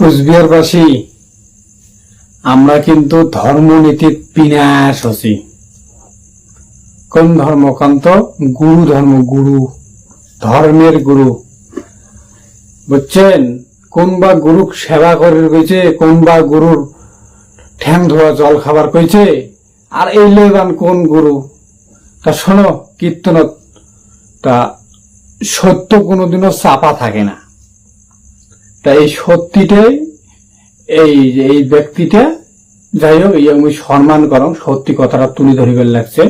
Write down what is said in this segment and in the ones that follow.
কুচবিহারবাসী, আমরা কিন্তু ধর্মনীতির বিনাশ হছি কোন ধর্মকান্ত গুরু ধর্ম, গুরু। ধর্মের গুরু। বুঝছেন? কোন বা গুরু সেবা করে কইছে কোন বা গুরুর ঠ্যাং ধোয়া জল খাবার কইছে, আর এই লেবান কোন গুরু? তা শোনো, কীর্তনত তা সত্য কোনোদিনও চাপা থাকে না। তা এই সত্যিটাই এই এই ব্যক্তিটা, যাই হোক আমি সম্মান করম সত্যি কথাটা তুলে ধরিবার লাগছে।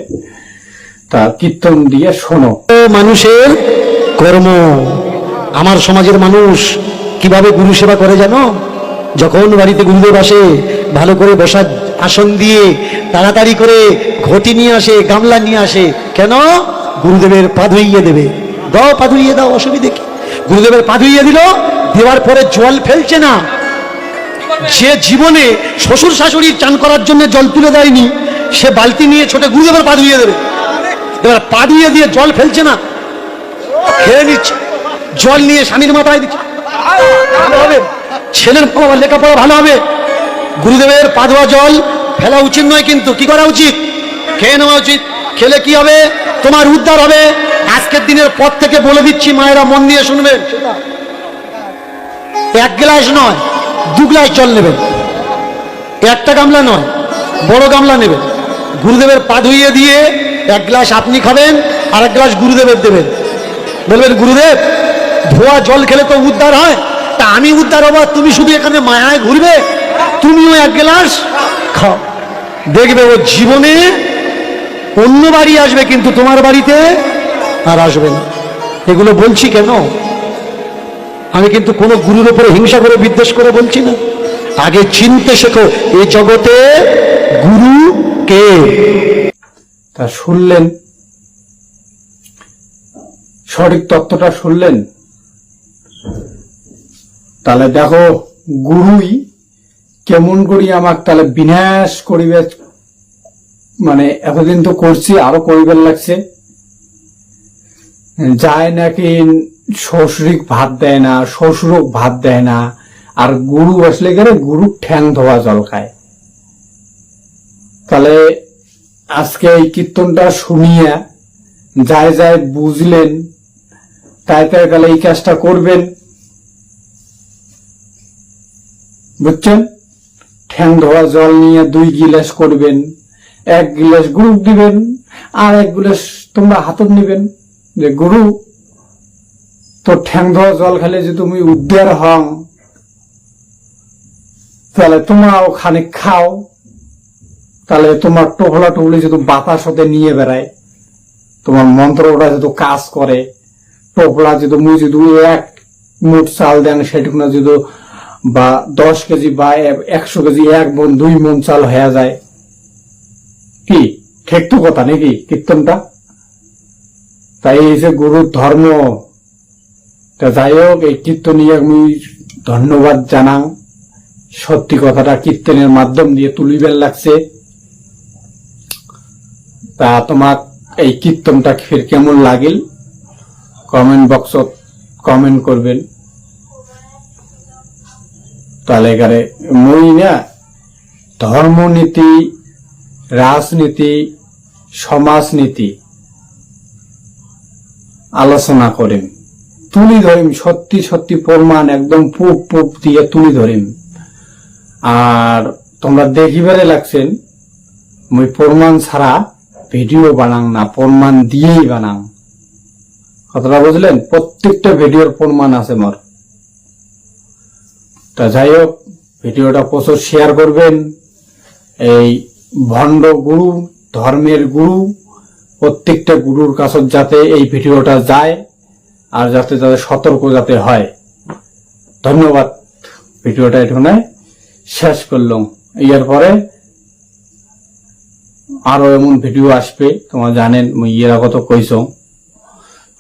তা কীর্তন দিয়ে শোনো। মানুষের কর্ম, আমার সমাজের মানুষ কীভাবে গুরু সেবা করে জানো? যখন বাড়িতে গুরুদেব আসে, ভালো করে বসার আসন দিয়ে তাড়াতাড়ি করে ঘটি নিয়ে আসে, গামলা নিয়ে আসে, কেন? গুরুদেবের পা ধুইয়ে দেবে। দাও পা ধুইয়ে দাও, অসুবিধে কি? গুরুদেবের পা ধুইয়ে দিল দেওয়ার পরে জল ফেলছে না। যে জীবনে শ্বশুর শাশুড়ির চান করার জন্য জল তুলে দেয়নি। সে বালতি নিয়ে ছোটে গুরুদেবের পা ধুইয়ে দেবে। এবার পা ধুইয়ে দিয়ে জল ফেলছে না। খেয়ে নিচ্ছে। জল নিয়ে স্বামীর মাথায় দিচ্ছে। হবে। ছেলের লেখাপড়া ভালো হবে। গুরুদেবের পা ধোয়া জল ফেলা উচিত নয় কিন্তু কি করা উচিত? খেয়ে নেওয়া উচিত। খেলে কি হবে? তোমার উদ্ধার হবে। আজকের দিনের পর থেকে বলে দিচ্ছি মায়েরা মন দিয়ে শুনবেন। এক গ্লাস নয়, দু গ্লাস জল নেবেন। একটা গামলা নয়, বড় গামলা নেবেন। গুরুদেবের পা ধুইয়ে দিয়ে এক গ্লাস আপনি খাবেন আর এক গ্লাস গুরুদেবের দেবেন। বলবেন, গুরুদেব, ধোয়া জল খেলে তো উদ্ধার হয়। তা আমি উদ্ধার হব তুমি শুধু এখানে মায়ায় ঘুরবে? তুমিও এক গ্লাস খাও। দেখবে ও জীবনে অন্য বাড়ি আসবে, কিন্তু তোমার বাড়িতে আর আসবে না। এগুলো বলছি কেন? আমি কিন্তু কোনো গুরুর উপরে হিংসা করে বিদ্বেষ করে বলছি না। আগে চিনতে শেখো এই জগতে গুরু কে? তা শুনলেন? সঠিক তত্ত্বটা শুনলেন? তাহলে দেখো, গুরুই কেমন করি আমাক তাহলে বিনাশ করিবে মানে এতদিন তো করছি, আরও করিবার লাগছে। যায় নাকি শ্বশুরিক ভাত দেয় না, শ্বশুরক ভাত দেয় না, আর গুরু আসলে গেলে গুরু ঠ্যাং ধোয়া জল খায়। তাহলে আজকে এই কীর্তনটা শুনিয়া যায় যায় বুঝলেন, তাই তাই তাহলে এই কাজটা করবেন। বুঝছেন? ঠ্যাং ধোয়া জল নিয়ে দুই গিলাস করবেন, এক গিলাস গুরু দিবেন, আর এক গিলাস তোমরা হাতত নিবেন। যে গুরু তো ধোয়া জল খেলে যে তুমি উদ্ধার হং তাহলে তোমরাও খানিক খাও তাহলে তোমার টোপলা টুপলি যদি বাতাস হতে নিয়ে বেড়ায় তোমার মন্ত্রটা যদি কাজ করে টোপলা যদি মুই যদি এক মুঠ চাল দেন সেটুকু না যদি বা দশ কেজি বা একশো কেজি এক মন, দুই মন চাল হয়ে যায়। কি? ঠিক তো কথা নাকি কীর্তনটা তাই এই যে গুরুর ধর্ম তা যাই হোক, এই কীর্তন আমি ধন্যবাদ জানাং। সত্যি কথাটা কীর্তনের মাধ্যম দিয়ে তুলিবেন লাগছে। তা তোমাক এই কীর্তনটা ফির কেমন লাগিল? কমেন্ট বক্সত কমেন্ট করবেন। তাহলে এখানে মই না, ধর্মনীতি, রাজনীতি, সমাজনীতি আলোচনা করেন। তুলি ধরিম, সত্যি সত্যি প্রমাণ একদম পুপ পুপ দিয়ে তুলি ধরিম। আর তোমরা দেখিবারে লাগছেন, মুই প্রমাণ ছাড়া ভিডিও বানাং না, প্রমাণ দিয়েই বানাং। কথাটা বুঝলেন? প্রত্যেকটা ভিডিওর প্রমাণ আছে মোর। তা যাই হোক, ভিডিওটা প্রচুর শেয়ার করবেন। এই ভণ্ড গুরু, ধর্মের গুরু, প্রত্যেকটা গুরুর কাছে যাতে এই ভিডিওটা যায়। আর যাতে তাদের সতর্ক যাতে হয়। ধন্যবাদ ভিডিওটা এখানে শেষ করলাম। ইয়ার পরে আরও এমন ভিডিও আসবে, তোমার জানেন, মুই কত কইছ।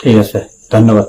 ঠিক আছে, ধন্যবাদ।